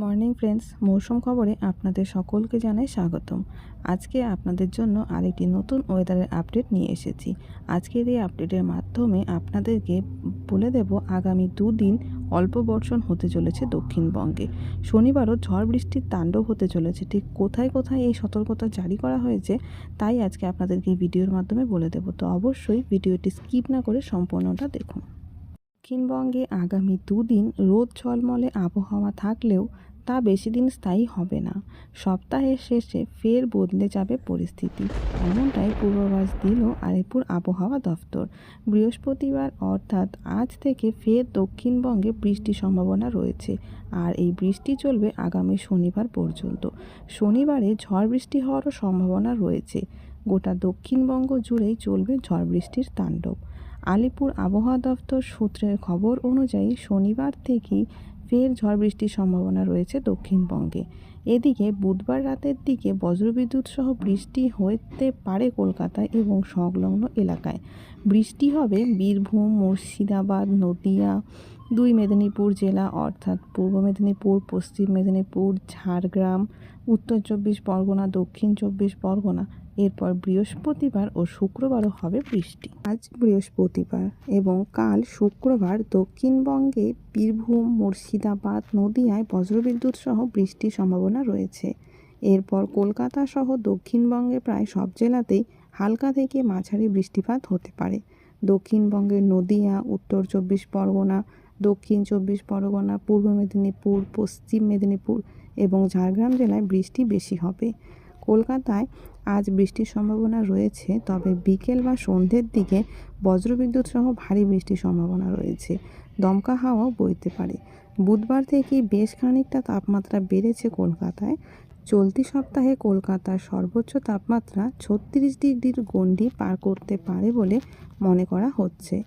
Morning friends মৌসুম খবরে আপনাদের সকলকে জানাই স্বাগতম। আজকে আপনাদের জন্য আরেকটি নতুন ওয়েদারের আপডেট নিয়ে এসেছি। আজকের এই আপডেটের মাধ্যমে আপনাদেরকে বলে দেব, আগামী দুদিন অল্প বর্ষণ হতে চলেছে দক্ষিণবঙ্গে। শনিবারও ঝড় বৃষ্টির তাণ্ডব হতে চলেছে। ঠিক কোথায় কোথায় এই সতর্কতা জারি করা হয়েছে, তাই আজকে আপনাদেরকে ভিডিওর মাধ্যমে বলে দেব। তো অবশ্যই ভিডিওটি স্কিপ না করে সম্পূর্ণটা দেখুন। দক্ষিণবঙ্গে আগামী দুদিন রোদ ঝলমলে, আবহাওয়া থাকলেও তা বেশি দিন স্থায়ী হবে না। সপ্তাহের শেষে ফের বদলে যাবে পরিস্থিতি। এমনটাই পূর্বাভাস দিল আলিপুর আবহাওয়া দফতর। বৃহস্পতিবার অর্থাৎ আজ থেকে ফের দক্ষিণবঙ্গে বৃষ্টির সম্ভাবনা রয়েছে আর এই বৃষ্টি চলবে আগামী শনিবার পর্যন্ত। শনিবারে ঝড় বৃষ্টি হওয়ারও সম্ভাবনা রয়েছে। গোটা দক্ষিণবঙ্গ জুড়েই চলবে ঝড় বৃষ্টির তাণ্ডব। আলিপুর আবহাওয়া দফতর সূত্রের খবর অনুযায়ী শনিবার থেকেই ফের ঝড় বৃষ্টির সম্ভাবনা রয়েছে দক্ষিণবঙ্গে। এদিকে বুধবার রাতের দিকে বজ্রবিদ্যুৎ সহ বৃষ্টি হতে পারে কলকাতায় এবং সংলগ্ন এলাকায়। বৃষ্টি হবে বীরভূম, মুর্শিদাবাদ, নদিয়া দুই মেদিনীপুর জেলা, অর্থাৎ পূর্ব মেদিনীপুর, পশ্চিম মেদিনীপুর, ঝাড়গ্রাম, উত্তর চব্বিশ পরগনা, দক্ষিণ চব্বিশ পরগনা। এরপর বৃহস্পতিবার ও শুক্রবারও হবে বৃষ্টি। আজ বৃহস্পতিবার এবং কাল শুক্রবার দক্ষিণবঙ্গে বীরভূম, মুর্শিদাবাদ, নদিয়ায় বজ্রবিদ্যুৎ সহ বৃষ্টির সম্ভাবনা রয়েছে। এরপর কলকাতা সহ দক্ষিণবঙ্গে প্রায় সব জেলাতেই হালকা থেকে মাঝারি বৃষ্টিপাত হতে পারে। দক্ষিণবঙ্গের নদিয়া, উত্তর চব্বিশ পরগনা দক্ষিণ চব্বিশ পরগনা, পূর্ব মেদিনীপুর, পশ্চিম মেদিনীপুর এবং ঝাড়গ্রাম জেলায় বৃষ্টি বেশি হবে। কলকাতায় আজ বৃষ্টির সম্ভাবনা রয়েছে, তবে বিকেল বা সন্ধ্যের দিকে বজ্রবিদ্যুৎ সহ ভারী বৃষ্টির সম্ভাবনা রয়েছে। দমকা হাওয়াও বইতে পারে। বুধবার থেকে বেশ খানিকটা তাপমাত্রা বেড়েছে কলকাতায়। চলতি সপ্তাহে কলকাতার সর্বোচ্চ তাপমাত্রা ছত্রিশ ডিগ্রির গণ্ডি পার করতে পারে বলে মনে করা হচ্ছে।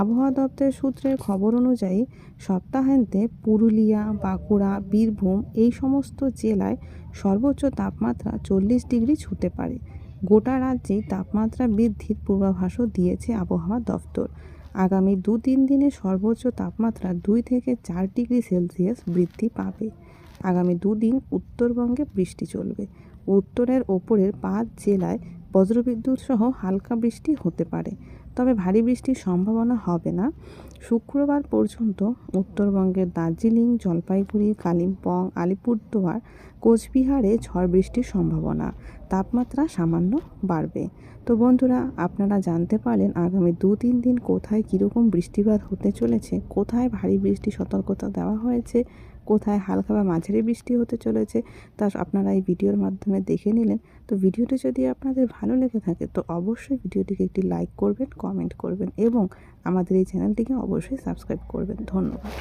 আবহাওয়া দপ্তরের সূত্রের খবর অনুযায়ী, সপ্তাহান্তে পুরুলিয়া, বাঁকুড়া, বীরভূম এই সমস্ত জেলায় সর্বোচ্চ তাপমাত্রা চল্লিশ ডিগ্রি ছুঁতে পারে। গোটা রাজ্যেই তাপমাত্রা বৃদ্ধির পূর্বাভাসও দিয়েছে আবহাওয়া দপ্তর। আগামী দু তিন দিনে সর্বোচ্চ তাপমাত্রা দুই থেকে চার ডিগ্রি সেলসিয়াস বৃদ্ধি পাবে। আগামী দুদিন উত্তরবঙ্গে বৃষ্টি চলবে। উত্তরের ওপরের পাঁচ জেলায় বজ্রবিদ্যুৎ সহ হালকা বৃষ্টি হতে পারে, তবে ভারী বৃষ্টির সম্ভাবনা হবে না। শুক্রবার পর্যন্ত উত্তরবঙ্গের দার্জিলিং, জলপাইগুড়ি, কালিম্পং, আলিপুরদুয়ার, কোচবিহারে ঝড় বৃষ্টির সম্ভাবনা, তাপমাত্রা সামান্য বাড়বে। তো বন্ধুরা, আপনারা জানতে পারলেন আগামী দু তিন দিন কোথায় কীরকম বৃষ্টিপাত হতে চলেছে, কোথায় ভারী বৃষ্টি সতর্কতা দেওয়া হয়েছে কোথায় হালকা বা মাঝারি বৃষ্টি হতে চলেছে তা আপনারা এই ভিডিওর মাধ্যমে দেখে নিলেন। তো ভিডিওটি যদি আপনাদের ভালো লেগে থাকে তো অবশ্যই ভিডিওটিকে একটি লাইক করবেন কমেন্ট করবেন এবং আমাদের এই চ্যানেলটিকে অবশ্যই সাবস্ক্রাইব করবেন। ধন্যবাদ।